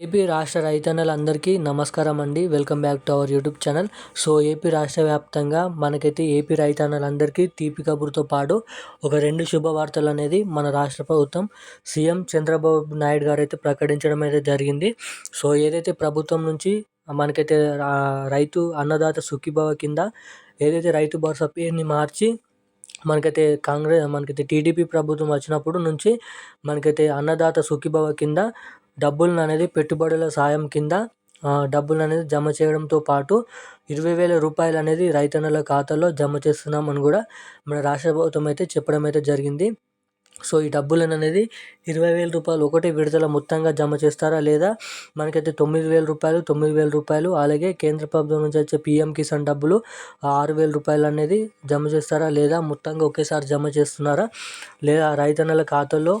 AP రాష్ట్ర రైతన్నలందరికీ నమస్కారం అండి. Welcome back to our YouTube channel. So AP రాష్ట్ర వ్యాప్తంగా మనకైతే ఏపీ రైతన్నలందరికీ తీపి కబురుతో పాటు ఒక రెండు శుభవార్తలు అనేది మన రాష్ట్ర ప్రభుత్వం సీఎం చంద్రబాబు నాయుడు గారు అయితే ప్రకటించడం అయితే జరిగింది. సో ఏదైతే ప్రభుత్వం నుంచి మనకైతే రైతు అన్నదాత సుఖీభవ కింద ఏదైతే రైతు భరోసా పేరుని మార్చి మనకైతే కాంగ్రెస్ మనకైతే టీడీపీ ప్రభుత్వం వచ్చినప్పుడు నుంచి మనకైతే అన్నదాత సుఖీభవ కింద డబ్బులను అనేది పెట్టుబడుల సాయం కింద డబ్బులు అనేది జమ చేయడంతో పాటు ఇరవై వేల రూపాయలు అనేది రైతన్నల ఖాతాలో జమ చేస్తున్నామని కూడా మన రాష్ట్ర ప్రభుత్వం అయితే చెప్పడం అయితే జరిగింది. సో ఈ డబ్బులను అనేది ఇరవై వేల రూపాయలు ఒకటి విడుదల మొత్తంగా జమ చేస్తారా లేదా? మనకైతే తొమ్మిది వేల రూపాయలు తొమ్మిది వేల రూపాయలు అలాగే కేంద్ర ప్రభుత్వం నుంచి వచ్చే పిఎం కిసాన్ డబ్బులు ఆరు వేల రూపాయలు అనేది జమ చేస్తారా లేదా? మొత్తంగా ఒకేసారి జమ చేస్తున్నారా లేదా రైతన్నల ఖాతాలో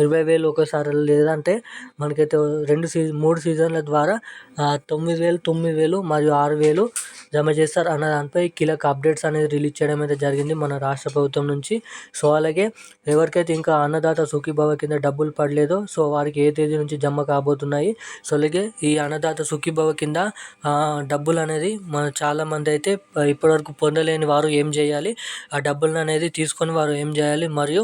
ఇరవై వేలు ఒకసారి లేదంటే మనకైతే రెండు సీజన్ మూడు సీజన్ల ద్వారా తొమ్మిది వేలు తొమ్మిది వేలు మరియు ఆరు వేలు జమ చేస్తారు అన్న దానిపై కీలక అప్డేట్స్ అనేది రిలీజ్ చేయడం అయితే జరిగింది మన రాష్ట్ర ప్రభుత్వం నుంచి. సో అలాగే ఎవరికైతే ఇంకా అన్నదాత సుఖీభవ కింద డబ్బులు పడలేదో సో వారికి ఏ తేదీ నుంచి జమ కాబోతున్నాయి సో అలాగే ఈ అన్నదాత సుఖీభవ కింద డబ్బులు అనేది మన చాలామంది అయితే ఇప్పటివరకు పొందలేని వారు ఏం చేయాలి? ఆ డబ్బులను అనేది తీసుకొని వారు ఏం చేయాలి? మరియు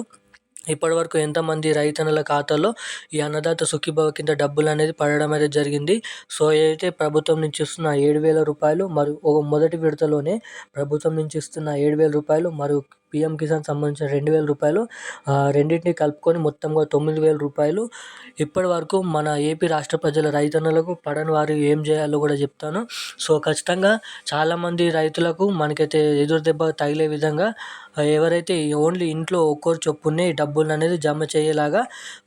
ఇప్పటివరకు ఎంతమంది రైతన్నల ఖాతాలో ఈ అన్నదాత సుఖీభవ కింద డబ్బులు అనేది పడడం అయితే జరిగింది. సో ఏదైతే ప్రభుత్వం నుంచి ఇస్తున్న ఏడు వేల రూపాయలు మరియు మొదటి విడతలోనే ప్రభుత్వం నుంచి ఇస్తున్న ఏడు వేల రూపాయలు మరియు పిఎం కిసాన్ సంబంధించిన రెండు వేల రూపాయలు రెండింటిని కలుపుకొని మొత్తంగా తొమ్మిది వేల రూపాయలు. ఇప్పటి వరకు మన ఏపీ రాష్ట్ర ప్రజల రైతన్నలకు పడని వారు ఏం చేయాలో కూడా చెప్తాను. సో ఖచ్చితంగా చాలామంది రైతులకు మనకైతే ఎదురు దెబ్బ తగిలే విధంగా ఎవరైతే ఓన్లీ ఇంట్లో ఒక్కరు చొప్పునే డబ్బులు అనేది జమ చేయలాగా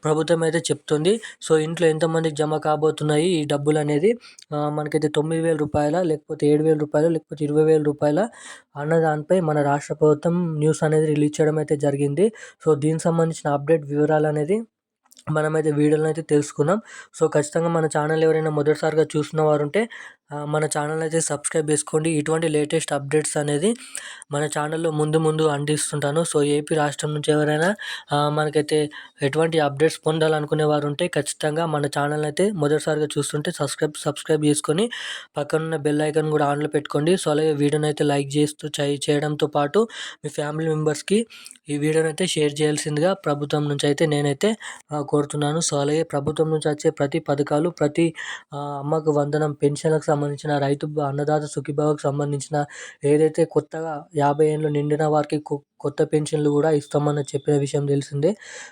ప్రభుత్వం అయితే చెప్తుంది. సో ఇంట్లో ఎంతమందికి జమ కాబోతున్నాయి ఈ డబ్బులు అనేది? మనకైతే తొమ్మిది వేల రూపాయల లేకపోతే ఏడు వేల రూపాయలు లేకపోతే ఇరవై వేల రూపాయల అన్న దానిపై మన రాష్ట్ర ప్రభుత్వం న్యూస్ అనేది రిలీజ్ చేయడం అయితే జరిగింది. సో దీనికి సంబంధించిన అప్డేట్ వివరాలు అనేది మనమైతే వీడియోలో అయితే తెలుసుకున్నాం. సో ఖచ్చితంగా మన ఛానల్ ఎవరైనా మొదటిసారిగా చూస్తున్న వారు ఉంటే మన ఛానల్ అయితే సబ్స్క్రైబ్ చేసుకోండి. ఇటువంటి లేటెస్ట్ అప్డేట్స్ అనేది మన ఛానల్లో ముందు ముందు అందిస్తుంటాను. సో ఏపీ రాష్ట్రం నుంచి ఎవరైనా మనకైతే ఎటువంటి అప్డేట్స్ పొందాలనుకునే వారు ఉంటే ఖచ్చితంగా మన ఛానల్ అయితే మొదటిసారిగా చూస్తుంటే సబ్స్క్రైబ్ సబ్స్క్రైబ్ చేసుకొని పక్కనున్న బెల్ ఐకాన్ కూడా ఆన్లో పెట్టుకోండి. సో అలాగే వీడియోని అయితే లైక్ చేస్తూ చేయడంతో పాటు మీ ఫ్యామిలీ మెంబర్స్కి ఈ వీడియోని అయితే షేర్ చేయాల్సిందిగా ప్రభుత్వం నుంచి అయితే నేనైతే కోరుతున్నాను. సో అలాగే ప్రభుత్వం నుంచి వచ్చే ప్రతి పథకాలు ప్రతి అమ్మకు వందనం పెన్షన్లకు సంబంధించిన రైతు అన్నదాత సుఖీభావకు సంబంధించిన ఏదైతే కొత్తగా యాభై ఏళ్ళు నిండిన వారికి కొత్త పెన్షన్లు కూడా ఇస్తామని చెప్పిన విషయం తెలిసిందే.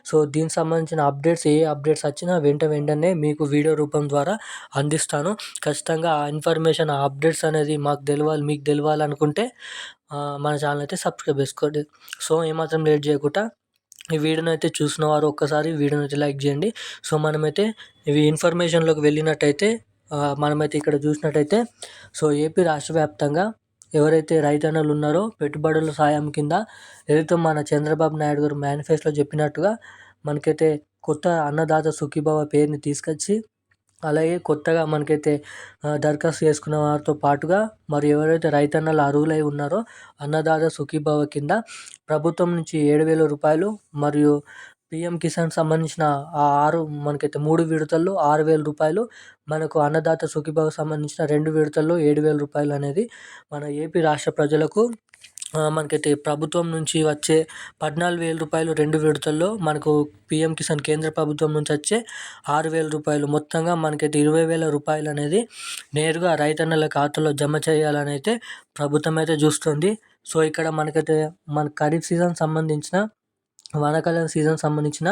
సో దీనికి సంబంధించిన అప్డేట్స్ ఏ అప్డేట్స్ వచ్చినా వెంట వెంటనే మీకు వీడియో రూపం ద్వారా అందిస్తాను. ఖచ్చితంగా ఆ ఇన్ఫర్మేషన్ ఆ అప్డేట్స్ అనేది మాకు తెలవాలి మీకు తెలవాలనుకుంటే మన ఛానల్ అయితే సబ్స్క్రైబ్ చేసుకోండి. సో ఏమాత్రం లేట్ చేయకుండా ఈ వీడియోని అయితే చూసిన వారు ఒక్కసారి వీడియోని అయితే లైక్ చేయండి. సో మనమైతే ఇవి ఇన్ఫర్మేషన్లోకి వెళ్ళినట్టయితే మనమైతే ఇక్కడ చూసినట్టయితే సో ఏపీ రాష్ట్ర వ్యాప్తంగా ఎవరైతే రైతన్నలు ఉన్నారో పెట్టుబడుల సాయం కింద ఏదైతే మన చంద్రబాబు నాయుడు గారు మేనిఫెస్టోలో చెప్పినట్టుగా మనకైతే కొత్త అన్నదాత సుఖీభావ పేరుని తీసుకొచ్చి అలాగే కొత్తగా మనకైతే దరఖాస్తు చేసుకున్న వారితో పాటుగా మరి ఎవరైతే రైతన్నలు అర్హులై ఉన్నారో అన్నదాత సుఖీభావ కింద ప్రభుత్వం నుంచి ఏడు వేల రూపాయలు మరియు పిఎం కిసాన్ సంబంధించిన ఆ ఆరు మనకైతే మూడు విడతల్లో ఆరు వేల రూపాయలు మనకు అన్నదాత సుఖీభావ సంబంధించిన రెండు విడతల్లో ఏడు వేల రూపాయలు అనేది మన ఏపీ రాష్ట్ర ప్రజలకు మనకైతే ప్రభుత్వం నుంచి వచ్చే పద్నాలుగు వేల రూపాయలు రెండు విడతల్లో మనకు పిఎం కిసాన్ కేంద్ర ప్రభుత్వం నుంచి వచ్చే ఆరు వేల రూపాయలు మొత్తంగా మనకైతే ఇరవై వేల రూపాయలు అనేది నేరుగా రైతన్నల ఖాతాలో జమ చేయాలని అయితే ప్రభుత్వం అయితే చూస్తుంది. సో ఇక్కడ మనకైతే మన ఖరీఫ్ సీజన్ సంబంధించిన వానాకాలం సీజన్ సంబంధించిన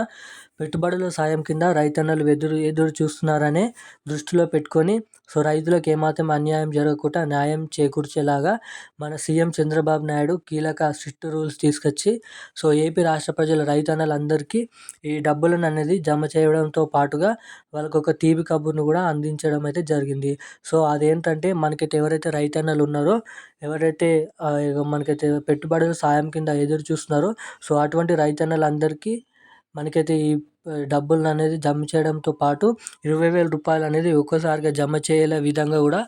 పెట్టుబడుల సాయం కింద రైతన్నలు ఎదురు ఎదురు చూస్తున్నారనే దృష్టిలో పెట్టుకొని సో రైతులకు ఏమాత్రం అన్యాయం జరగకుండా న్యాయం చేకూర్చేలాగా మన సీఎం చంద్రబాబు నాయుడు కీలక స్ట్రిక్ట్ రూల్స్ తీసుకొచ్చి సో ఏపీ రాష్ట్ర ప్రజల రైతన్నలందరికీ ఈ డబ్బులను అనేది జమ చేయడంతో పాటుగా వాళ్ళకు ఒక తీపి కబుర్ను కూడా అందించడం అయితే జరిగింది. సో అదేంటంటే మనకైతే ఎవరైతే రైతన్నలు ఉన్నారో ఎవరైతే మనకైతే పెట్టుబడుల సాయం కింద ఎదురు చూస్తున్నారో సో అటువంటి రైతన్నలందరికీ మనకైతే ఈ డబ్బులు అనేది జమ చేయడంతో పాటు ఇరవై వేల రూపాయలు అనేది ఒక్కసారిగా జమ చేయలే విధంగా కూడా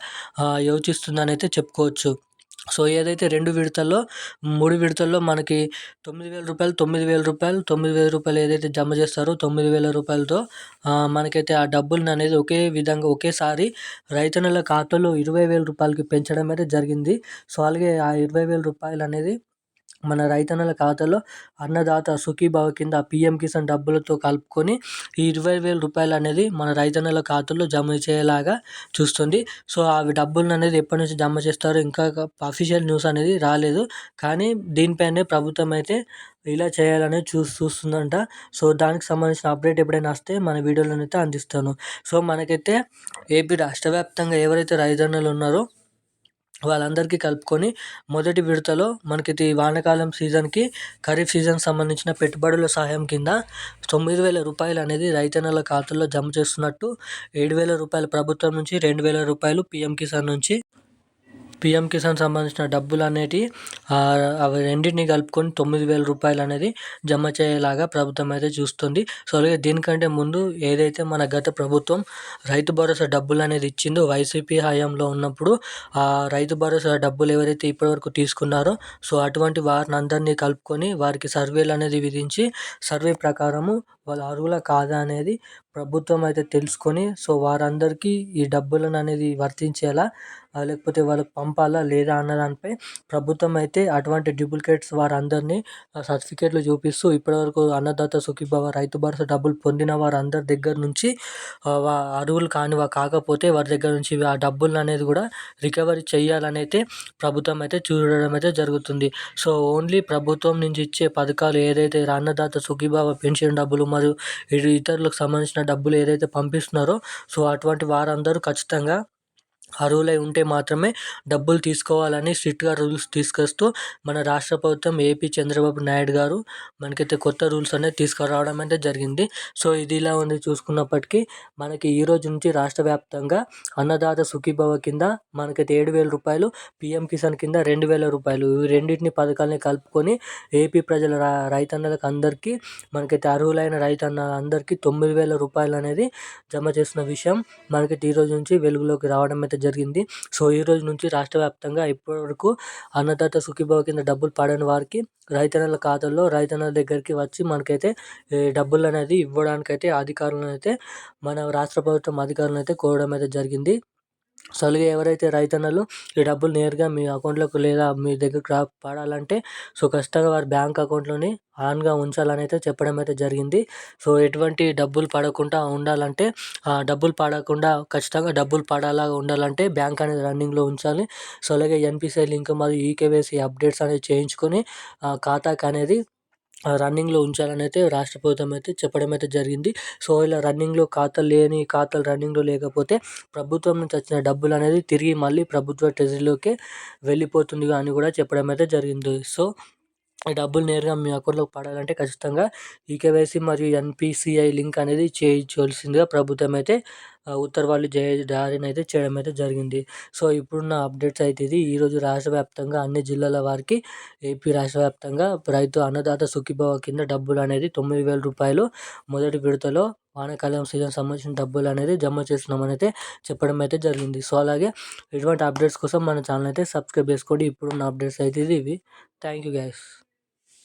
యోచిస్తుందని అయితే చెప్పుకోవచ్చు. సో ఏదైతే రెండు విడతల్లో మూడు విడతల్లో మనకి తొమ్మిది వేల రూపాయలు తొమ్మిది వేల రూపాయలు తొమ్మిది వేల రూపాయలు ఏదైతే జమ చేస్తారో తొమ్మిది వేల రూపాయలతో మనకైతే ఆ డబ్బులను అనేది ఒకే విధంగా ఒకేసారి రైతన్నల ఖాతాలో ఇరవై వేల రూపాయలకి పెంచడం అయితే జరిగింది. సో అలాగే ఆ ఇరవై వేల రూపాయలు అనేది మన రైతన్నల ఖాతాలో అన్నదాత సుఖీభావ కింద పిఎం కిసాన్ డబ్బులతో కలుపుకొని ఈ ఇరవై వేల రూపాయలు అనేది మన రైతన్నల ఖాతాలో జమ చేయేలాగా చూస్తుంది. సో అవి డబ్బులను అనేది ఎప్పటి నుంచి జమ చేస్తారో ఇంకా అఫీషియల్ న్యూస్ అనేది రాలేదు. కానీ దీనిపైనే ప్రభుత్వం అయితే ఇలా చేయాలని చూ చూస్తుందంట. సో దానికి సంబంధించిన అప్డేట్ ఎప్పుడైనా వస్తే మన వీడియోలోనైతే అందిస్తాను. సో మనకైతే ఏపీ రాష్ట్ర వ్యాప్తంగా ఎవరైతే రైతన్నలు ఉన్నారో వాళ్ళందరికీ కలుపుకొని మొదటి విడతలో మనకి వానాకాలం సీజన్కి ఖరీఫ్ సీజన్ సంబంధించిన పెట్టుబడుల సహాయం కింద తొమ్మిది వేల రూపాయలు అనేది రైతన్నల ఖాతాల్లో జమ చేస్తున్నట్టు ఏడు వేల రూపాయలు ప్రభుత్వం నుంచి రెండు వేల రూపాయలు పిఎం కిసాన్ నుంచి పిఎం కిసాన్ సంబంధించిన డబ్బులు అనేటి అవి రెండింటిని కలుపుకొని తొమ్మిది వేల రూపాయలు అనేది జమ చేయలాగా ప్రభుత్వం అయితే చూస్తుంది. సో అలాగే దీనికంటే ముందు ఏదైతే మన గత ప్రభుత్వం రైతు భరోసా డబ్బులు అనేది ఇచ్చిందో వైసీపీ హయాంలో ఉన్నప్పుడు ఆ రైతు భరోసా డబ్బులు ఎవరైతే ఇప్పటివరకు తీసుకున్నారో సో అటువంటి వారిని అందరినీ కలుపుకొని వారికి సర్వేలు అనేది విధించి సర్వే ప్రకారము వాళ్ళ అర్హుల కాదా అనేది ప్రభుత్వం అయితే తెలుసుకొని సో వారందరికీ ఈ డబ్బులను అనేది వర్తించేలా లేకపోతే వాళ్ళకి పంపాలా లేదా అన్న దానిపై ప్రభుత్వం అయితే అటువంటి డూప్లికేట్స్ వారందరినీ సర్టిఫికేట్లు చూపిస్తూ ఇప్పటివరకు అన్నదాత సుఖీభవ రైతు భరోసా డబ్బులు పొందిన వారందరి దగ్గర నుంచి అర్హులు కాని కాకపోతే వారి దగ్గర నుంచి ఆ డబ్బులు అనేది కూడా రికవరీ చేయాలని అయితే ప్రభుత్వం అయితే చూడడం అయితే జరుగుతుంది. సో ఓన్లీ ప్రభుత్వం నుంచి ఇచ్చే పథకాలు ఏదైతే అన్నదాత సుఖీభావ పెన్షన్ డబ్బులు మరియు ఇతరులకు సంబంధించిన డబ్బులు ఏదైతే పంపిస్తున్నారో సో అటువంటి వారందరూ ఖచ్చితంగా అర్హులై ఉంటే మాత్రమే డబ్బులు తీసుకోవాలని స్ట్రిక్ట్గా రూల్స్ తీసుకొస్తూ మన రాష్ట్ర ప్రభుత్వం ఏపీ చంద్రబాబు నాయుడు గారు మనకైతే కొత్త రూల్స్ అనేది తీసుకురావడం అయితే జరిగింది. సో ఇది ఇలా ఉంది చూసుకున్నప్పటికీ మనకి ఈ రోజు నుంచి రాష్ట్ర వ్యాప్తంగా అన్నదాత సుఖీభవ కింద మనకైతే ఏడు వేల రూపాయలు పిఎం కిసాన్ కింద రెండు వేల రూపాయలు. ఈ రెండింటిని పథకాలని కలుపుకొని ఏపీ ప్రజల రైతన్నలకు అందరికీ మనకైతే అర్హులైన రైతన్న అందరికీ తొమ్మిది వేల రూపాయలు అనేది జమ చేసిన విషయం మనకైతే ఈ రోజు నుంచి వెలుగులోకి రావడం అయితే జరిగింది. సో ఈ రోజు నుంచి రాష్ట్ర వ్యాప్తంగా ఇప్పటివరకు అన్నదాత సుఖీభావ కింద డబ్బులు పడని వారికి రైతన్నల ఖాతాల్లో రైతన్నల దగ్గరికి వచ్చి మనకైతే డబ్బులు అనేది ఇవ్వడానికైతే అధికారులను అయితే మన రాష్ట్ర ప్రభుత్వం అధికారులను అయితే కోరడం అయితే జరిగింది. సో ఎవరైతే రైతన్నలు ఈ డబ్బులు నేరుగా మీ అకౌంట్లోకి లేదా మీ దగ్గరకు రా పడాలంటే సో ఖచ్చితంగా వారి బ్యాంక్ అకౌంట్లోని ఆన్గా ఉంచాలని అయితే చెప్పడం అయితే జరిగింది. సో ఎటువంటి డబ్బులు పడకుండా ఉండాలంటే డబ్బులు పడకుండా ఖచ్చితంగా డబ్బులు పడాలా ఉండాలంటే బ్యాంక్ అనేది రన్నింగ్లో ఉంచాలి. సో అలాగే ఎన్పిసిఐ లింక్ మరియు ఈకేవైసీ అప్డేట్స్ అనేది చేయించుకొని ఖాతాకి అనేది రన్నింగ్లో ఉంచాలని అయితే రాష్ట్ర ప్రభుత్వం అయితే చెప్పడం అయితే జరిగింది. సో ఇలా రన్నింగ్లో ఖాతాలు లేని ఖాతాలు రన్నింగ్లో లేకపోతే ప్రభుత్వం నుంచి వచ్చిన డబ్బులు అనేది తిరిగి మళ్ళీ ప్రభుత్వ ట్రెజరీలోకే వెళ్ళిపోతుంది అని కూడా చెప్పడం అయితే జరిగింది. సో ఈ డబ్బులు నేరుగా మీ అకౌంట్లోకి పడాలంటే ఖచ్చితంగా ఈకేవైసీ మరియు ఎన్పిసిఐ లింక్ అనేది చేయించవలసిందిగా ప్రభుత్వం అయితే ఉత్తర్వులు జయ జారీని అయితే చేయడం అయితే జరిగింది. సో ఇప్పుడున్న అప్డేట్స్ అయితే ఇది ఈరోజు రాష్ట్ర వ్యాప్తంగా అన్ని జిల్లాల వారికి ఏపీ రాష్ట్ర వ్యాప్తంగా రైతు అన్నదాత సుఖీభవ కింద డబ్బులు అనేది తొమ్మిది వేల రూపాయలు మొదటి విడతలో వానాకాలం సీజన్ సంబంధించిన డబ్బులు అనేది జమ చేస్తున్నామని అయితే చెప్పడం అయితే జరిగింది. సో అలాగే ఇటువంటి అప్డేట్స్ కోసం మన ఛానల్ అయితే సబ్స్క్రైబ్ చేసుకోండి. ఇప్పుడున్న అప్డేట్స్ అయితే ఇది ఇవి. Thank you guys.